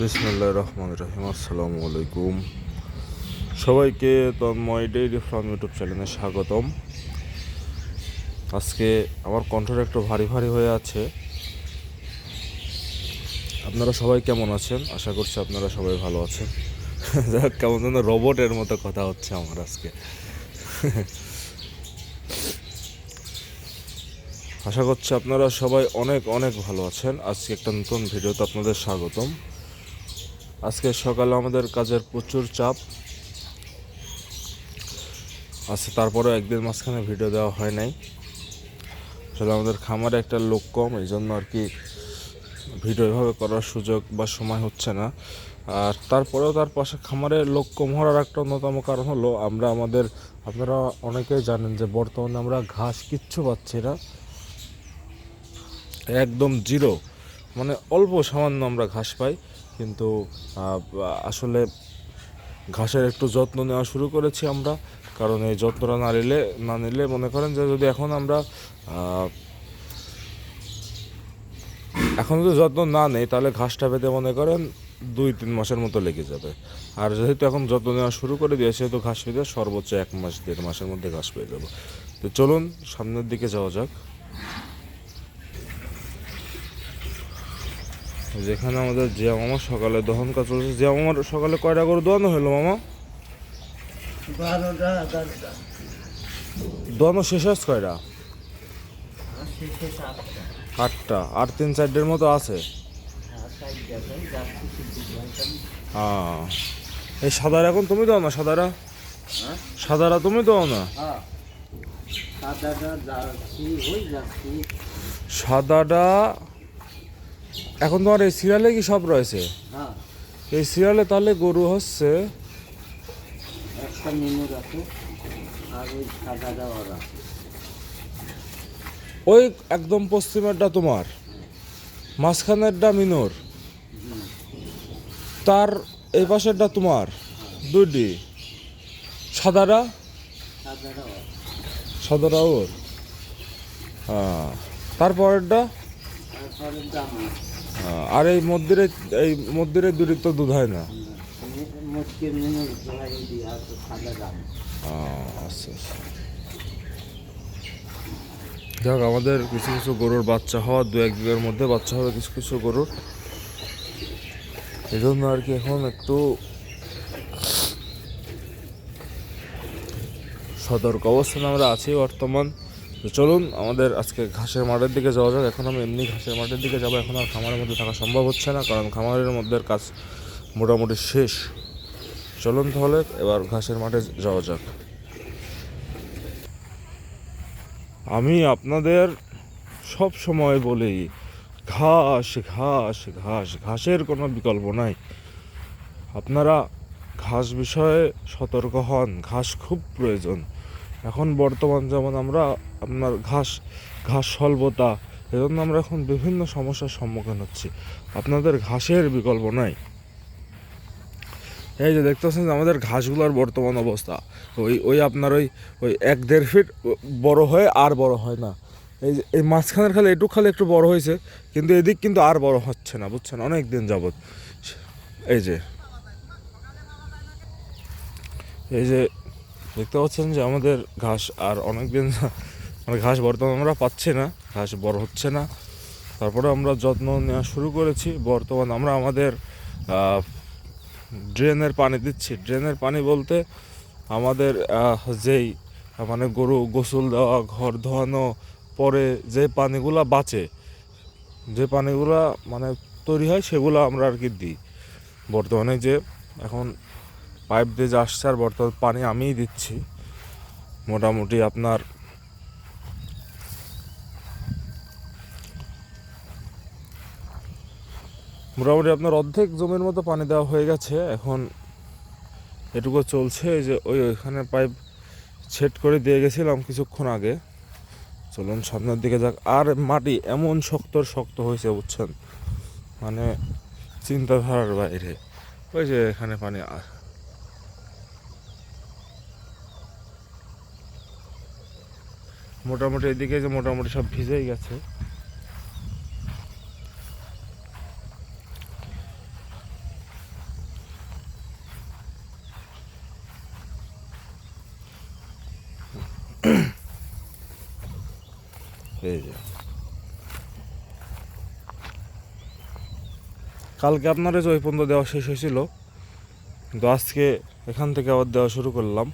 বিসমুল্লাহ রহমান রহিম। আসসালামু আলাইকুম। সবাইকে তন্ময় ডেইরি ফার্ম ইউটিউব চ্যানেলে স্বাগতম। আজকে আমার কণ্ঠটা একটু ভারী ভারী হয়ে আছে। আপনারা সবাই কেমন আছেন? আশা করছি আপনারা সবাই ভালো আছেন। যাক, কেমন যেন রোবটের মতো কথা হচ্ছে আমার আজকে। আশা করছি আপনারা সবাই অনেক অনেক ভালো আছেন। আজকে একটা নতুন ভিডিওতে আপনাদের স্বাগতম। আজকে সকালে আমাদের কাজের প্রচুর চাপ। আচ্ছা তারপরে একদিন মাঝখানে ভিডিও দেওয়া হয় নাই। আসলে আমাদের খামারে একটা লোক কম, এই জন্য আর কি ভিডিও এভাবে করার সুযোগ বা সময় হচ্ছে না। আর তারপরেও তার পাশে খামারে লোক কম হওয়ার একটা অন্যতম কারণ হলো, আমরা আমাদের, আপনারা অনেকেই জানেন যে বর্তমানে আমরা ঘাস কিচ্ছু পাচ্ছি না। একদম জিরো মানে অল্প সামান্য আমরা ঘাস পাই। কিন্তু আসলে ঘাসের একটু যত্ন নেওয়া শুরু করেছি আমরা। কারণ এই যত্নটা না নিলে না নিলে মনে করেন যে যদি এখন আমরা এখন যদি যত্ন না নেই, তাহলে ঘাসটা পেতে মনে করেন দুই তিন মাসের মতো লেগে যাবে। আর যেহেতু এখন যত্ন নেওয়া শুরু করে দিয়েছে, সেহেতু ঘাস পেতে সর্বোচ্চ এক মাস, দেড় মাসের মধ্যে ঘাস পেয়ে যাব তো চলুন, সামনের দিকে যাওয়া যাক। যেখানে আমাদের জিয়া মামা সকালে দহন কাজ চলছে জিয়া মামার সকালে কয়টা করে দোয়ানো হলো মামা? দোয়ানো শেষ হচ্ছে কয়টা? সাতটা আটটা। আট তিন চারটের মতো আছে? ঘণ্টা হ্যাঁ। এই সাদারা এখন তুমি দাও না সাদারা? হ্যাঁ? সাদারা তুমি দাও না? হ্যাঁ। সাদাটা যাচ্ছি ওই যাচ্ছি সাদাটা এখন তোমার এই সিরিয়ালে কি সব রয়েছে? এই সিরিয়ালে তাহলে গরু হচ্ছে একটা আছে আর ওই ওই একদম পশ্চিমেরটা তোমার মাঝখানেরটা মিনোর। তার এই পাশেরটা তোমার দুইটি। সাদারা সাদারা ওর। হ্যাঁ। তারপরেরটা আর এই মন্দিরে এই মন্দিরে দুটি তো দুধ হয় না? আচ্ছা আচ্ছা। যাক, আমাদের কিছু কিছু গরুর বাচ্চা হওয়া, দু এক দিনের মধ্যে বাচ্চা হবে কিছু কিছু গরুর এই জন্য আর কি এখন একটু সতর্ক অবস্থানে আমরা আছি বর্তমান। তো চলুন, আমাদের আজকে ঘাসের মাঠের দিকে যাওয়া যাক। এখন আমি এমনি ঘাসের মাঠের দিকে যাব, এখন আর খামারের মধ্যে থাকা সম্ভব হচ্ছে না, কারণ খামারের মধ্যে কাজ মোটামুটি শেষ। চলুন তাহলে, এবার ঘাসের মাঠে যাওয়া যাক। আমি আপনাদের সব সময় বলি, ঘাস ঘাস ঘাস, ঘাসের কোনো বিকল্প নাই। আপনারা ঘাস বিষয়ে সতর্ক হন, ঘাস খুব প্রয়োজন। এখন বর্তমান যেমন আমরা আপনার ঘাস ঘাস স্বল্পতা, এজন্য আমরা এখন বিভিন্ন সমস্যার সম্মুখীন হচ্ছি। আপনাদের ঘাসের বিকল্প নাই। এই যে দেখতেছেন যে আমাদের ঘাসগুলোর বর্তমান অবস্থা। ওই ওই আপনার ওই ওই এক দেড় ফিট বড় হয়ে আর বড় হয় না। এই যে, এই মাঝখানের খালি একটু খালি একটু বড় হয়েছে, কিন্তু এদিক কিন্তু আর বড় হচ্ছে না, বুঝছেন? অনেক দিন যাবৎ। এই যে এই যে, দেখতে পাচ্ছেন যে আমাদের ঘাস আর অনেক দিন মানে ঘাস বর্তমানে আমরা পাচ্ছি না, ঘাস বড় হচ্ছে না। তারপরে আমরা যত্ন নেওয়া শুরু করেছি। বর্তমান আমরা আমাদের ড্রেনের পানি দিচ্ছি। ড্রেনের পানি বলতে আমাদের যেই মানে গরু গোসল দেওয়া, ঘর ধোয়ানো, পরে যে পানিগুলো বাঁচে, যে পানিগুলো মানে তৈরি হয়, সেগুলো আমরা আর কি দিই। বর্তমানে যে এখন পাইপ দিয়ে যে আসছে, আর বর্তমান পানি আমিই দিচ্ছি। মোটামুটি আপনার মোটামুটি আপনার অর্ধেক জমির মতো পানি দেওয়া হয়ে গেছে। এখন এটুকু চলছে যে ওই ওইখানে পাইপ ছেট করে দিয়ে গেছিলাম কিছুক্ষণ আগে। চলুন সামনের দিকে যাক। আর মাটি এমন শক্ত শক্ত হয়েছে বুঝছেন? মানে চিন্তাধারার বাইরে। ওই যে এখানে পানি মোটামুটি এদিকে যে মোটামুটি সব ভিজেই গেছে। কালকে আপনার যে ওই পর্যন্ত দেওয়া শেষ হয়েছিল। কিন্তু আজকে এখান থেকে আবার দেওয়া শুরু করলাম।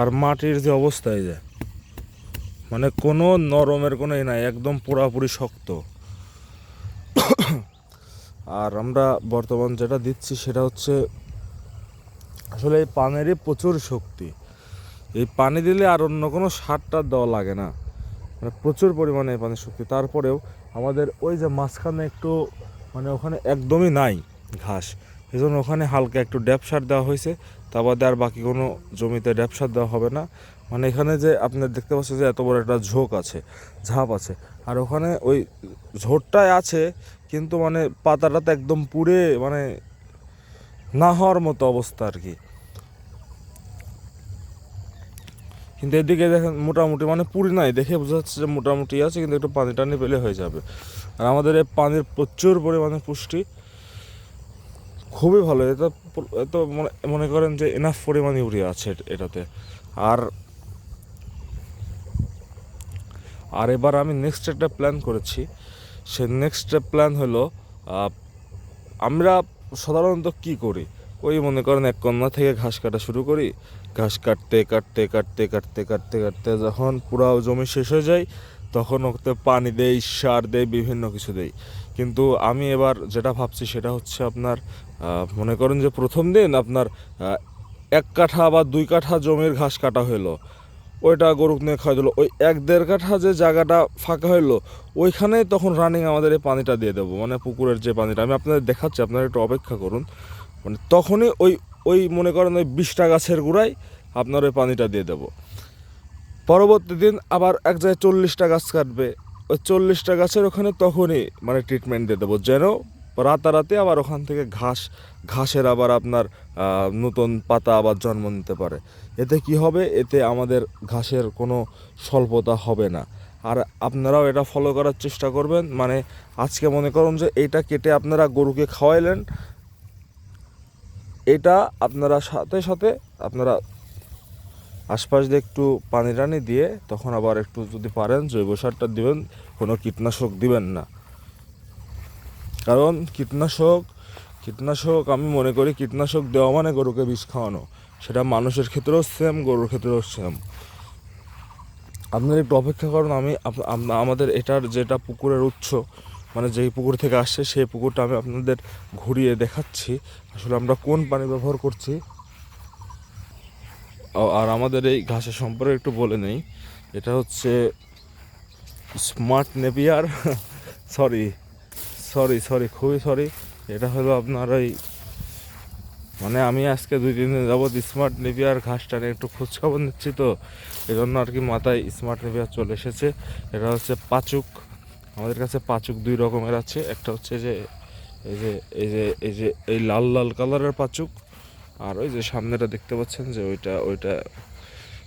আর মাটির যে অবস্থা এই যে মানে কোনো নরমের কোনো নাই, একদম পুরাপুরি শক্ত। আর আমরা বর্তমান যেটা দিচ্ছি সেটা হচ্ছে, আসলে এই পানেরই প্রচুর শক্তি। এই পানি দিলে আর অন্য কোনো সারটা দেওয়া লাগে না। মানে প্রচুর পরিমাণে পানির শক্তি। তারপরেও আমাদের ওই যে মাঝখানে একটু মানে ওখানে একদমই নাই ঘাস। এই জন্য ওখানে হালকা একটু ড্যাপ সার দেওয়া হয়েছে। তা বাদে আর বাকি কোনো জমিতে ড্যাপ সার দেওয়া হবে না। মানে এখানে যে আপনার দেখতে পাচ্ছেন যে এত বড় একটা ঝোঁক আছে, ঝাঁপ আছে। আর ওখানে ওই ঝোড়টায় আছে, কিন্তু মানে পাতাটাতে একদম পুড়ে মানে না হওয়ার মতো অবস্থা আর কি। কিন্তু এদিকে দেখেন মোটামুটি মানে পুরি নাই, দেখে বোঝা যাচ্ছে যে মোটামুটি আছে, কিন্তু একটু পানি টানি পেলে হয়ে যাবে। আর আমাদের এই পানির প্রচুর পরিমাণে পুষ্টি। খুবই ভালো এটা এত মনে মনে করেন যে এনাফ পরিমাণ ইউরিয়া আছে এটাতে। আর আর এবার আমি নেক্সট একটা প্ল্যান করেছি। সে নেক্সট প্ল্যান হলো আমরা সাধারণত কি করি? ওই মনে করেন এক কন্যা থেকে ঘাস কাটা শুরু করি ঘাস কাটতে কাটতে কাটতে কাটতে কাটতে কাটতে যখন পুরো জমি শেষ হয়ে যায়, তখন ওতে পানি দেই, সার দেই, বিভিন্ন কিছু দেই। কিন্তু আমি এবার যেটা ভাবছি সেটা হচ্ছে আপনার মনে করেন যে প্রথম দিন আপনার এক কাঠা বা দুই কাঠা জমির ঘাস কাটা হলো ওইটা গরুক নিয়ে খাওয়া দিলো। ওই এক দেড় কাঠা যে জায়গাটা ফাঁকা হইল ওইখানে তখন রানিং আমাদের এই পানিটা দিয়ে দেবো। মানে পুকুরের যে পানিটা, আমি আপনাদের দেখাচ্ছি, আপনারা একটু অপেক্ষা করুন। মানে তখনই ওই ওই মনে করেন ওই বিশটা গাছের গোড়ায় আপনার ওই পানিটা দিয়ে দেবো। পরবর্তী দিন আবার এক জায়গায় চল্লিশটা গাছ কাটবে। ওই চল্লিশটা গাছের ওখানে তখনই মানে ট্রিটমেন্ট দিয়ে দেবো। যেন রাতারাতি আবার ওখান থেকে ঘাস, ঘাসের আবার আপনার নতুন পাতা আবার জন্ম নিতে পারে। এতে কি হবে? এতে আমাদের ঘাসের কোনো স্বল্পতা হবে না। আর আপনারাও এটা ফলো করার চেষ্টা করবেন। মানে আজকে মনে করুন যে এইটা কেটে আপনারা গরুকে খাওয়াইলেন এটা আপনারা সাথে সাথে আপনারা আশপাশ দিয়ে একটু পানি টানি দিয়ে তখন আবার একটু যদি পারেন জৈব সারটা দিবেন, কোনো কীটনাশক দিবেন না। কারণ কীটনাশক কীটনাশক আমি মনে করি কীটনাশক দেওয়া মানে গরুকে বিষ খাওয়ানো। সেটা মানুষের ক্ষেত্রেও সেম গরুর ক্ষেত্রেও সেম আপনার একটু অপেক্ষা করুন আমি আমাদের এটার যেটা পুকুরের উৎস মানে যেই পুকুর থেকে আসছে, সেই পুকুরটা আমি আপনাদের ঘুরিয়ে দেখাচ্ছি। আসলে আমরা কোন পানি ব্যবহার করছি? আর আমাদের এই ঘাসের সম্পর্কে একটু বলে নেই। এটা হচ্ছে smart Napier. Sorry sorry sorry, খুবই সরি। এটা হলো আপনার ওই মানে আমি আজকে দুই, তিন দিন যাবৎ স্মার্ট নেভিয়ার ঘাসটা নিয়ে একটু খোঁজখবর নিচ্ছি তো। এই জন্য আর কি মাথায় স্মার্ট নেভিয়ার চলে এসেছে। এটা হচ্ছে পাচুক। আমাদের কাছে পাচুক দুই রকমের আছে। একটা হচ্ছে যে, এই যে এই যে এই যে, এই লাল লাল কালারের পাচুক, আর ওই যে সামনেটা দেখতে পাচ্ছেন যে ওইটা ওইটা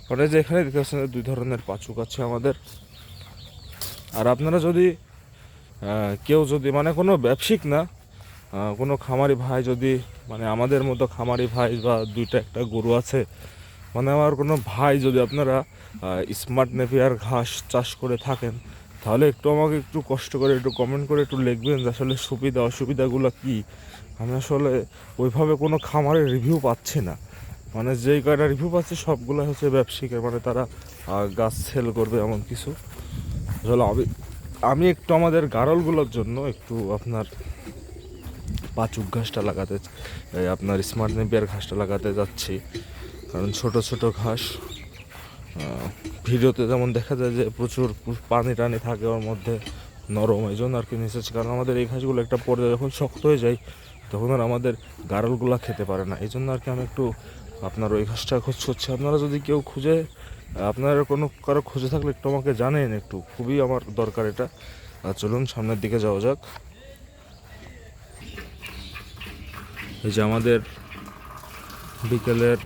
মানে যে এখানে দেখতে পাচ্ছেন দুই ধরনের পাচুক আছে আমাদের। আর আপনারা যদি কেউ যদি মানে কোনো ব্যবসায়িক না কোনো খামারি ভাই যদি মানে আমাদের মতো খামারি ভাই বা দুইটা একটা গরু আছে মানে আমার কোনো ভাই যদি আপনারা স্মার্ট নেপিয়ার ঘাস চাষ করে থাকেন তাহলে একটু আমাকে একটু কষ্ট করে একটু কমেন্ট করে একটু লিখবেন যে আসলে সুবিধা, অসুবিধাগুলো কী? আমি আসলে ওইভাবে কোনো খামারের রিভিউ পাচ্ছি না। মানে যেই কয়টা রিভিউ পাচ্ছি সবগুলো হচ্ছে ব্যবসায়িকের মানে তারা গাছ সেল করবে এমন কিছু। আসলে আমি আমি একটু আমাদের গারলগুলোর জন্য একটু আপনার পাচুক ঘাসটা লাগাতে আপনার স্মার্ট নেপিয়ার ঘাসটা লাগাতে যাচ্ছি। কারণ ছোট ছোট ঘাস ভিডিওতে যেমন দেখা যায় যে প্রচুর পানি টানি থাকে ওর মধ্যে, নরম, এই জন্য আর কি নিচেছে কারণ আমাদের এই ঘাসগুলো একটা পর্যায়ে যখন শক্ত হয়ে যায়, তখন আর আমাদের গারলগুলো খেতে পারে না। এই জন্য আর কি আমি একটু আপনার ওই ঘাসটা খোঁজ করছি আপনারা যদি কেউ খুঁজে, আপনার কোনো কারও খুঁজে থাকলে একটু আমাকে জানেন একটু। খুবই আমার দরকার এটা। আর চলুন, সামনের দিকে যাওয়া যাক। এই যে আমাদের বিকেলের,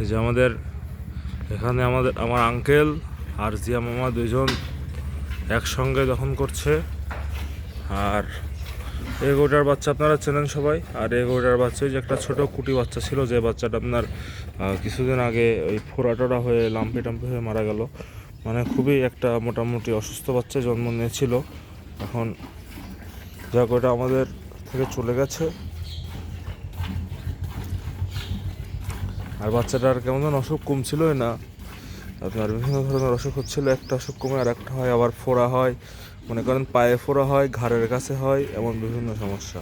এই যে আমাদের এখানে আমাদের, আমার আঙ্কেল আর জিয়া মামা দুজন একসঙ্গে দহন করছে। আর এই গরুটার বাচ্চা আপনারা চেনেন সবাই। আর এই গরুটার বাচ্চা যে একটা ছোট কুটি বাচ্চা ছিল, যে বাচ্চাটা আপনার কিছুদিন আগে ওই ফোরাটোরা হয়ে লাম্পি টাম্পি হয়ে মারা গেল। মানে খুবই একটা মোটামুটি অসুস্থ বাচ্চা, জন্ম নিয়েছিল। এখন যাক ওটা আমাদের থেকে চলে গেছে। আর বাচ্চাটার কেমন যেন অসুখ কমছিলই না। আপনার বিভিন্ন ধরনের অসুখ হচ্ছিল একটা অসুখ কমে আর একটা হয় আবার ফোড়া হয়। মনে করেন পায়ে ফোড়া হয় ঘাড়ের কাছে হয় এমন বিভিন্ন সমস্যা।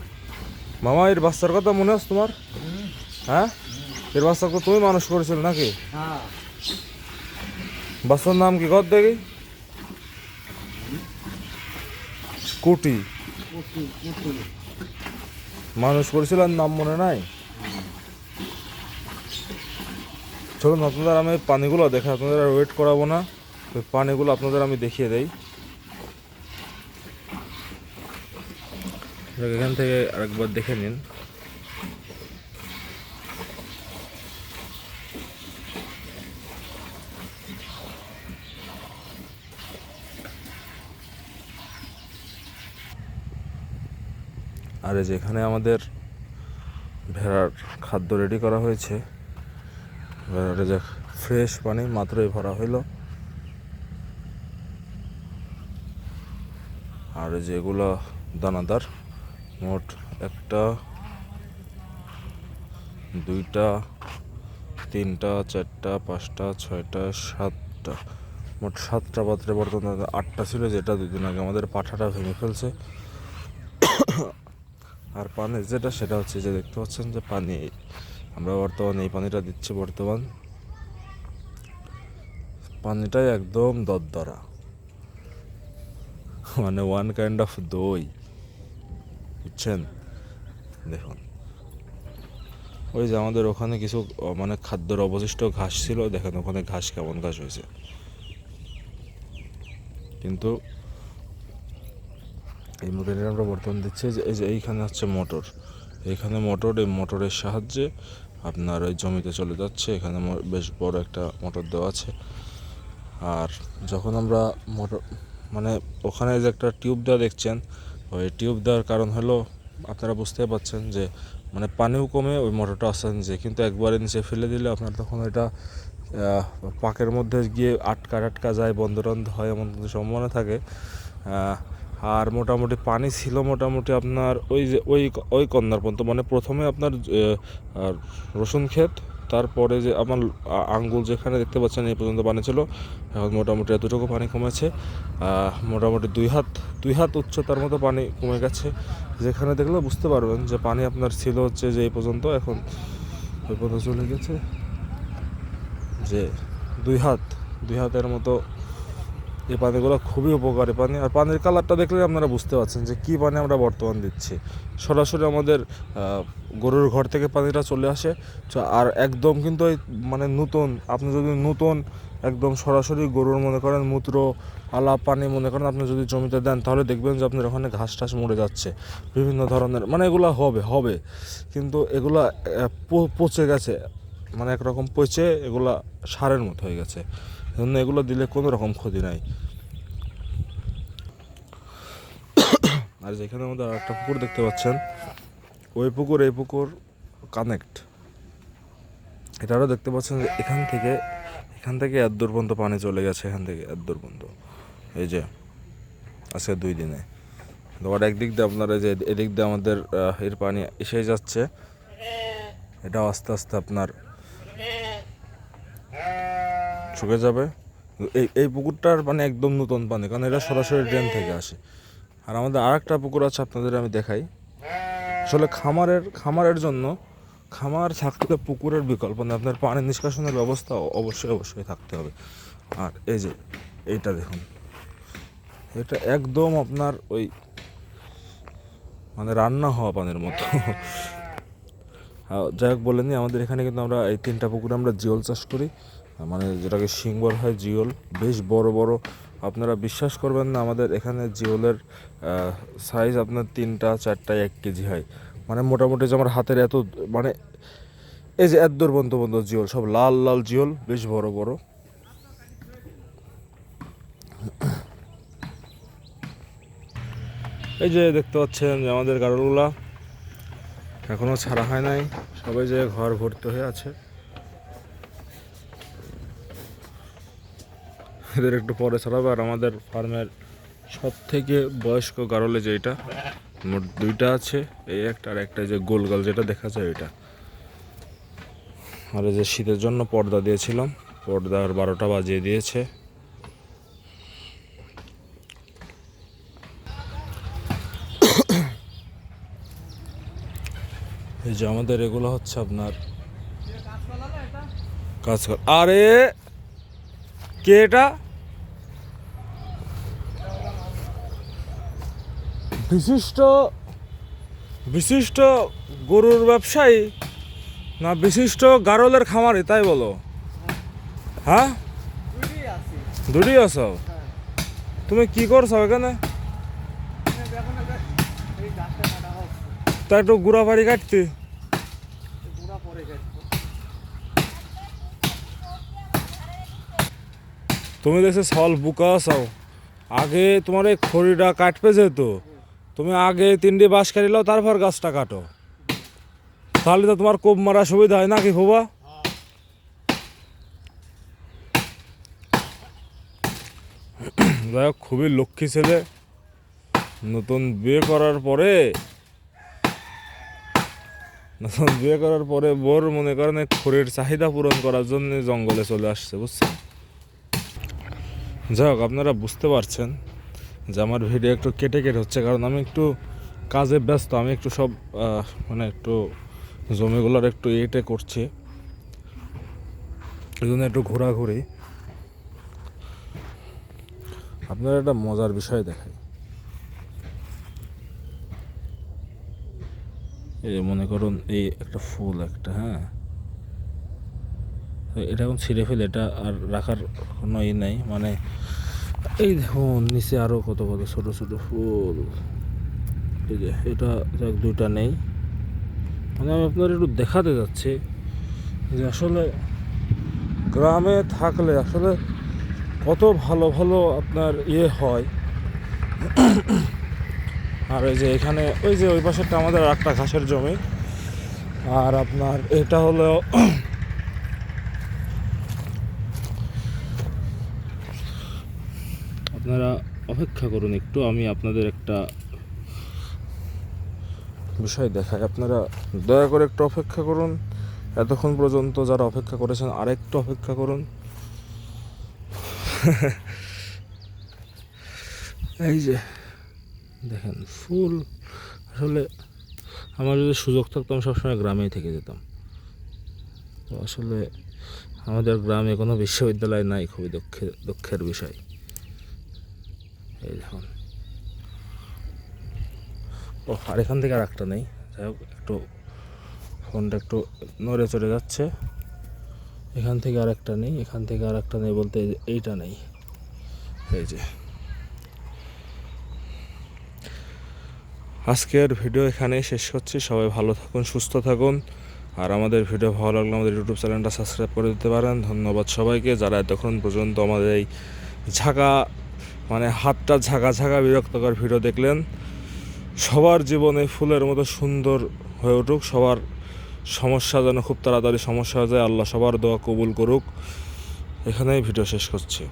মামা এর বাচ্চার কথা মনে আছে তোমার? হ্যাঁ? এর বাচ্চাকে তুমি মানুষ করেছিল নাকি? বাচ্চার নাম কি? কর দেখি। কুটি। মানুষ করেছিল আর নাম মনে নাই? চলুন, আপনাদের আমি পানিগুলো দেখে আপনাদের আর ওয়েট করাবো না। ওই পানিগুলো আপনাদের আমি দেখিয়ে দেই। এখান থেকে আরেকবার দেখে নিন। আর এই যে এখানে আমাদের ভেড়ার খাদ্য রেডি করা হয়েছে। ফ্রেশ পানি, মাত্রই ভরা হইল। আর যেগুলো দানাদার, মোট একটা, দুইটা, তিনটা, চারটা, পাঁচটা, ছয়টা, সাতটা। মোট সাতটা পাত্রে বর্তমানে আটটা ছিল, যেটা দুদিন আগে আমাদের পাঠাটা ভেঙে ফেলছে। আর পানি যেটা, সেটা হচ্ছে যে দেখতে পাচ্ছেন যে পানি আমরা বর্তমানে এই পানিটা দিচ্ছি বর্তমান। পানিটাই একদম দরদরা। মানে ওয়ান কাইন্ড অফ দই। বুঝছেন? দেখুন। ওই যে আমাদের ওখানে কিছু মানে খাদ্যের অবশিষ্ট ঘাস ছিল, দেখেন ওখানে ঘাস কেমন ঘাস হয়েছে। কিন্তু এই মোটরের আমরা বর্তমান দিচ্ছি যে, এই যে এইখানে হচ্ছে মোটর। এইখানে মোটর, এই মোটরের সাহায্যে আপনার ওই জমিতে চলে যাচ্ছে। এখানে বেশ বড় একটা মোটর দেওয়া আছে। আর যখন আমরা মোটর মানে ওখানে যে একটা টিউব দেওয়া দেখছেন, ওই টিউব দেওয়ার কারণ হলো আপনারা বুঝতে পারছেন যে মানে পানিও কমে ওই মোটরটা আসেন যে, কিন্তু একবারে নিচে ফেলে দিলে আপনার তখন এটা পাকের মধ্যে গিয়ে আটকা আটকা যায় বন্ধ হয় এমন সম্ভাবনা থাকে। আর মোটামুটি পানি ছিল মোটামুটি আপনার ওই যে, ওই ওই কন্যার পর্যন্ত। মানে প্রথমে আপনার রসুন ক্ষেত, তারপরে যে আমার আঙ্গুল যেখানে দেখতে পাচ্ছেন এই পর্যন্ত পানি ছিল, এখন মোটামুটি এতটুকু পানি কমেছে। মোটামুটি দুই হাত দুই হাত উচ্চতার মতো পানি কমে গেছে। যেখানে দেখলে বুঝতে পারবেন যে পানি আপনার ছিল হচ্ছে যে এই পর্যন্ত, এখন ওই পর্যন্ত চলে গেছে। যে দুই হাত, দুই হাতের মতো এই পানিগুলো খুবই উপকারী পানি। আর পানির কালারটা দেখলে আপনারা বুঝতে পারছেন যে কী পানি আমরা বর্তমান দিচ্ছি। সরাসরি আমাদের গরুর ঘর থেকে পানিটা চলে আসে। আর একদম কিন্তু মানে নতুন, আপনি যদি নতুন একদম সরাসরি গরুর মনে করেন, মূত্র আলা পানি মনে করেন, আপনি যদি জমিতে দেন, তাহলে দেখবেন যে আপনার ওখানে ঘাস টাস মরে যাচ্ছে। বিভিন্ন ধরনের মানে এগুলো হবে হবে। কিন্তু এগুলা পচে গেছে। মানে একরকম পচে এগুলা সারের মতো হয়ে গেছে। জন্য এগুলো দিলে কোনো রকম ক্ষতি নাই। আর যেখানে আমাদের আর একটা পুকুর দেখতে পাচ্ছেন, ওই পুকুর, এই পুকুর কানেক্ট এটারও দেখতে পাচ্ছেন যে এখান থেকে এখান থেকে এত দূর পর্যন্ত পানি চলে গেছে, এখান থেকে এত দূর পর্যন্ত। এই যে, আজকে দুই দিনে। আবার একদিক দিয়ে আপনারা যে এদিক দিয়ে আমাদের এর পানি এসে যাচ্ছে, এটাও আস্তে আস্তে আপনার শুকে যাবে। এই এই পুকুরটার মানে একদম নতুন পানি, কারণ এটা সরাসরি ড্রেন থেকে আসে। আর আমাদের আর একটা পুকুর আছে আপনাদের আমি দেখাই। আসলে খামারের খামারের জন্য খামার থাকতে পুকুরের বিকল্প নেই। আপনার পানি নিষ্কাশনের ব্যবস্থা অবশ্যই অবশ্যই থাকতে হবে। আর এই যে, এইটা দেখুন। এটা একদম আপনার ওই মানে রান্না হওয়া পানির মতো। যাই হোক বলেনি আমাদের এখানে কিন্তু আমরা এই তিনটা পুকুরে আমরা জিওল চাষ করি। মানে যেটাকে শিং বলা হয় জিওল, বেশ বড় বড়। আপনারা বিশ্বাস করবেন না, আমাদের এখানে জিওলের সাইজ আপনার তিনটা, চারটা, এক কেজি হয়। মানে মোটামুটি যে আমার হাতের এত মানে এই যে এত পর্যন্ত পর্যন্ত জিওল, সব লাল লাল জিওল, বেশ বড় বড়। এই যে দেখতে পাচ্ছেন যে আমাদের গাড়লগুলা এখনও ছাড়া হয় নাই, সবাই যে ঘর ভর্তি হয়ে আছে। এদের একটু পরে ছাড়াবে। আর আমাদের ফার্মের সব থেকে বয়স্ক গারলে যেটা মোট দুইটা আছে, এই একটা আর একটা যে গোল গাল যেটা দেখা যায় ওইটা। আর যে শীতের জন্য পর্দা দিয়েছিলাম পর্দার বারোটা বাজিয়ে দিয়েছে। এই যে আমাদের এগুলো হচ্ছে আপনার কাজ আরে কে এটা? বিশিষ্ট বিশিষ্ট গরুর ব্যবসায়ী না বিশিষ্ট গারলের খামারি তাই বলো। হ্যাঁ? দুটি আছো। তুমি কি করছ এখানে? তা একটু গুড়া বাড়ি কাটতে গুঁড়া পরে কাটবো তুমি দেখছ সল বুকা আসাও। আগে তোমার এই খড়িটা কাটবে যেহেতু, তুমি আগে তিনটি বাঁশ কাটি তারপর গাছটা কাটো। তাহলে তো তোমার কোপ মারা সুবিধা হয় নাকি খোবা যাই হোক, খুবই লক্ষ্মী ছেলে। নতুন বিয়ে করার পরে, নতুন বিয়ে করার পরে বোর মনে করেন খড়ির চাহিদা পূরণ করার জন্য জঙ্গলে চলে আসছে, বুঝছেন? যাই হোক, আপনারা বুঝতে পারছেন যে আমার ভিডিও একটু কেটে কেটে হচ্ছে, কারণ আমি একটু কাজে ব্যস্ত, আমি একটু সব মানে একটু জমিগুলোর একটু এটে করছি। এই জন্য একটু ঘোরাঘুরি। আপনারা একটা মজার বিষয় দেখাই। এই মনে করুন, এই একটা ফুল একটা হ্যাঁ? এখন ছিঁড়ে ফেলে এটা আর রাখার কোনো ই নাই। মানে এই দেখুন, নিচে আরও কত কত ছোট ছোট ফুল। এই যে, এটা যাক, দুইটা নেই। মানে আমি আপনার একটু দেখাতে যাচ্ছি যে আসলে গ্রামে থাকলে আসলে কত ভালো ভালো আপনার ইয়ে হয়। আর ওই যে এখানে, ওই যে ওই পাশেরটা আমাদের একটা ঘাসের জমি। আর আপনার এটা হলো আপনারা অপেক্ষা করুন একটু, আমি আপনাদের একটা বিষয় দেখাই। আপনারা দয়া করে একটু অপেক্ষা করুন। এতক্ষণ পর্যন্ত যারা অপেক্ষা করেছেন, আরেকটু অপেক্ষা করুন। এই যে, দেখেন, ফুল। আসলে আমার যদি সুযোগ থাকতো, আমি সবসময় গ্রামেই থেকে যেতাম। তো আসলে আমাদের গ্রামে কোনো বিশ্ববিদ্যালয় নাই, খুবই দুঃখের দুঃখের বিষয়। এই দেখুন। ও, আর এখান থেকে আর একটা নেই। যাই হোক, একটু ফোনটা একটু নড়ে চড়ে যাচ্ছে। এখান থেকে আর একটা নেই, এখান থেকে আর একটা নেই বলতে এই এইটা নেই। এই যে। আজকের ভিডিও এখানেই শেষ করছি। সবাই ভালো থাকুন, সুস্থ থাকুন। আর আমাদের ভিডিও ভালো লাগলে আমাদের ইউটিউব চ্যানেলটা সাবস্ক্রাইব করে দিতে পারেন। ধন্যবাদ সবাইকে। যারা এতক্ষণ পর্যন্ত আমাদের এই ঝাঁকা মানে হাতটা ঝাঁকা ঝাঁকা বিরক্তকর ভিডিও দেখলেন। সবার জীবনে ফুলের মতো সুন্দর হয়ে উঠুক, সবার সমস্যা যেন খুব তাড়াতাড়ি সমস্যা হয়ে যায়, আল্লাহ সবার দোয়া কবুল করুক। এখানেই ভিডিও শেষ করছি।